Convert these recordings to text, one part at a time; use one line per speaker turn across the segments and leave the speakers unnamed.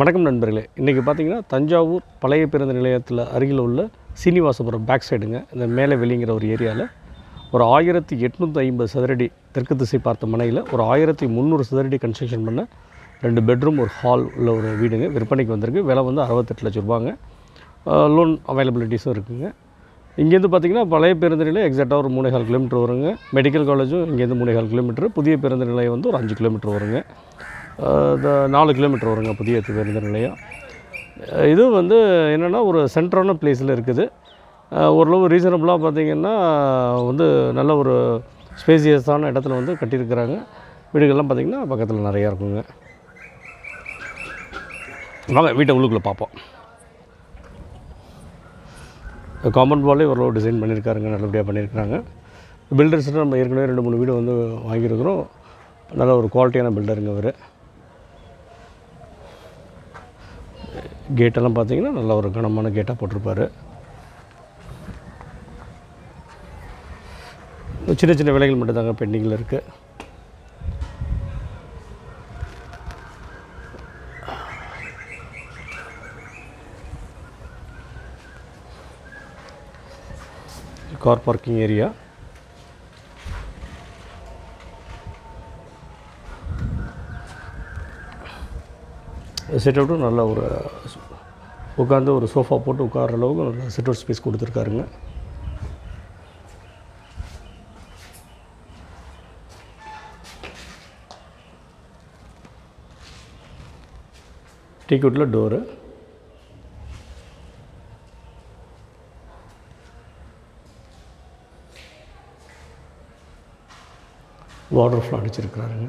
வணக்கம் நண்பர்களே. இன்றைக்கி பார்த்தீங்கன்னா தஞ்சாவூர் பழைய பேருந்து நிலையத்தில் அருகில் உள்ள சீனிவாசபுரம் பேக் சைடுங்க இந்த மேலே வெளிங்கிற ஒரு ஏரியாவில் ஒரு ஆயிரத்தி எட்நூற்றி ஐம்பது சதுரடி தெற்கு திசை பார்த்த மனையில் ஒரு ஆயிரத்தி முந்நூறு சதுரடி கன்ஸ்ட்ரக்ஷன் பண்ண ரெண்டு பெட்ரூம் ஒரு ஹால் உள்ள ஒரு வீடுங்க. விற்பனைக்கு வந்திருக்கு. விலை வந்து அறுபத்தெட்டு லட்ச ரூபாங்க. லோன் அவைலபிலிட்டிஸும் இருக்குங்க. இங்கேருந்து பார்த்தீங்கன்னா பழைய பேருந்து நிலையம் எக்ஸாக்டாக ஒரு மூணு கால் கிலோமீட்டர் வருங்க. மெடிக்கல் காலேஜும் இங்கேருந்து மூணே கால் கிலோமீட்டர் புதிய பேருந்து நிலையம் வந்து ஒரு அஞ்சு கிலோமீட்டர் வருங்க. இந்த நாலு கிலோமீட்டர் வருங்க புதிய பேருந்து நிலையம். இது வந்து என்னென்னா ஒரு சென்டரான பிளேஸில் இருக்குது. ஓரளவு ரீசனபுளாக பார்த்திங்கன்னா வந்து நல்ல ஒரு ஸ்பேசியஸான இடத்துல வந்து கட்டியிருக்கிறாங்க. வீடுகள்லாம் பார்த்திங்கன்னா பக்கத்தில் நிறையா இருக்குங்க. வாங்க வீட்டை உள்ளுக்குள்ளே பார்ப்போம். காம்பவுண்ட் வாலே ஓரளவு டிசைன் பண்ணியிருக்காருங்க நல்லபடியாக பண்ணியிருக்கிறாங்க. பில்டர்ஸ்ட்டு நம்ம ஏற்கனவே ரெண்டு மூணு வீடு வந்து வாங்கியிருக்கிறோம். நல்ல ஒரு குவாலிட்டியான பில்டருங்க அவர் கேட்டெல்லாம் பார்த்தீங்கன்னா நல்ல ஒரு கனமான கேட்டாக போட்டிருப்பார். சின்ன சின்ன வேலைகள் மட்டும் தாங்க பெண்டிங்கில் இருக்குது கார் பார்க்கிங் ஏரியா. செட் அவுட்டும் நல்ல ஒரு உட்காந்து ஒரு சோஃபா போட்டு உட்கார்ற அளவுக்கு நல்ல செட் அவுட் ஸ்பேஸ் கொடுத்துருக்காருங்க டீக்குட்டில் டோரு வாட்டர் ஃபால் அடிச்சிருக்கிறாருங்க.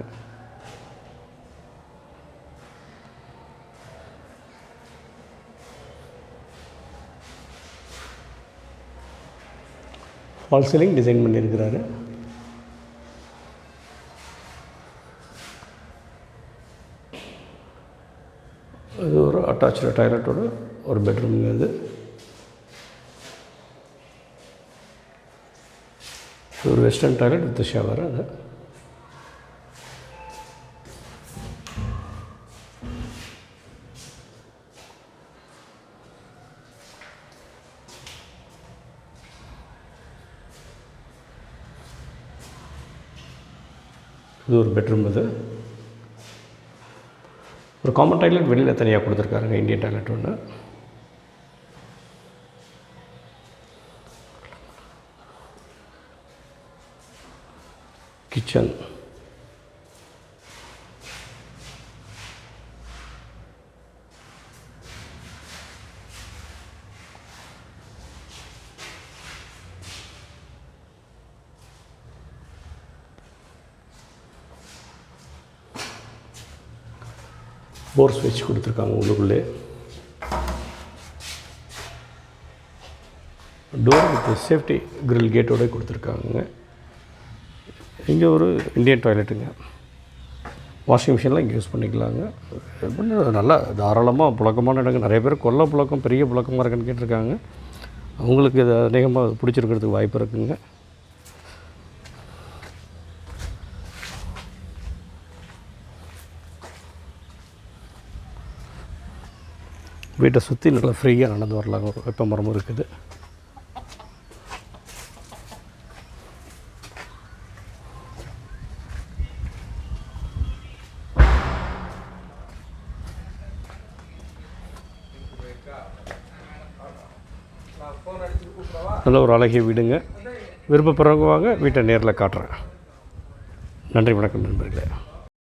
ஃபால் சீலிங் டிசைன் பண்ணியிருக்கிறாரு இது ஒரு அட்டாச்சு டாய்லெட்டோட ஒரு பெட்ரூம்ங்க இது இது ஒரு வெஸ்டர்ன் டாய்லெட் வித் ஷவர் அது. இது ஒரு பெட்ரூம் இது. ஒரு காமன் டாய்லெட் வெளியில் தனியாக கொடுத்துருக்காருங்க இந்தியன் டாய்லெட் ஒன்று கிச்சன் போர் ஸ்விட்ச் கொடுத்துருக்காங்க உள்ளுக்குள்ளே. டோர் வித் சேஃப்டி கிரில் கேட்டோட கொடுத்துருக்காங்க. இங்கே ஒரு இந்தியன் டாய்லெட்டுங்க வாஷிங் மிஷின்லாம் இங்கே யூஸ் பண்ணிக்கலாங்க. நல்லா தாராளமாக புழக்கமான இடங்க. நிறைய பேர் கொல்ல புழக்கம் பெரிய புழக்கமாக இருக்குன்னு கேட்டிருக்காங்க. அவங்களுக்கு இது அநேகமாக பிடிச்சிருக்கிறதுக்கு வாய்ப்பு இருக்குங்க. வீட்டை சுற்றி நல்லா ஃப்ரீயாக நடந்து வரலாம். ஒரு வெப்ப மரமும் இருக்குது. நல்ல ஒரு அழகிய வீடுங்க. விருப்பப்படுறவங்க வாங்க வீட்டை நேரில் காட்டுறேன். நன்றி வணக்கம் நண்பர்களே.